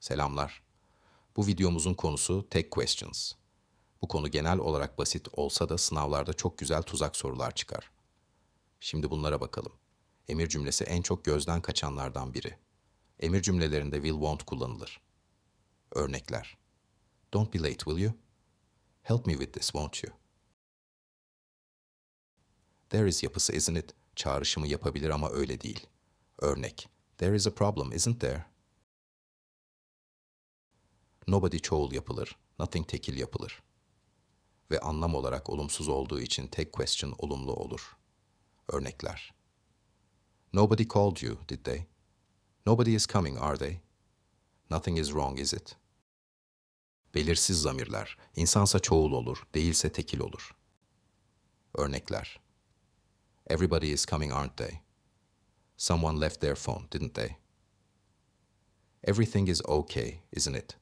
Selamlar. Bu videomuzun konusu Tek Questions. Bu konu genel olarak basit olsa da sınavlarda çok güzel tuzak sorular çıkar. Şimdi bunlara bakalım. Emir cümlesi en çok gözden kaçanlardan biri. Emir cümlelerinde will won't kullanılır. Örnekler. Don't be late, will you? Help me with this, won't you? There is yapısı isn't it? Çağrışımı yapabilir ama öyle değil. Örnek. There is a problem, isn't there? Nobody çoğul yapılır, nothing tekil yapılır. Ve anlam olarak olumsuz olduğu için tek question olumlu olur. Örnekler. Nobody called you, did they? Nobody is coming, are they? Nothing is wrong, is it? Belirsiz zamirler. İnsansa çoğul olur, değilse tekil olur. Örnekler. Everybody is coming, aren't they? Someone left their phone, didn't they? Everything is okay, isn't it?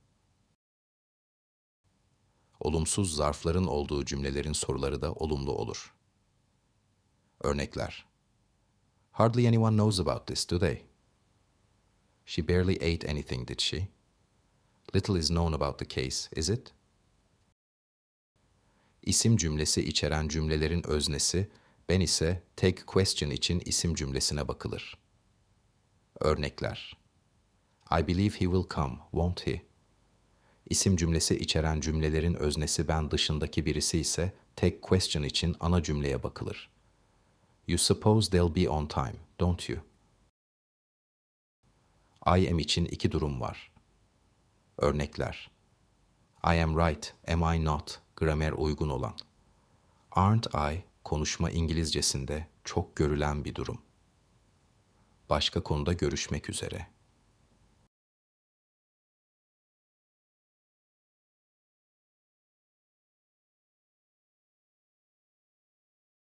Olumsuz zarfların olduğu cümlelerin soruları da olumlu olur. Örnekler. Hardly anyone knows about this, do they? She barely ate anything, did she? Little is known about the case, is it? İsim cümlesi içeren cümlelerin öznesi, ben ise take question için isim cümlesine bakılır. Örnekler. I believe he will come, won't he? İsim cümlesi içeren cümlelerin öznesi ben dışındaki birisi ise take question için ana cümleye bakılır. You suppose they'll be on time, don't you? I am için iki durum var. Örnekler. I am right, am I not? Gramer uygun olan. Aren't I? Konuşma İngilizcesinde çok görülen bir durum. Başka konuda görüşmek üzere.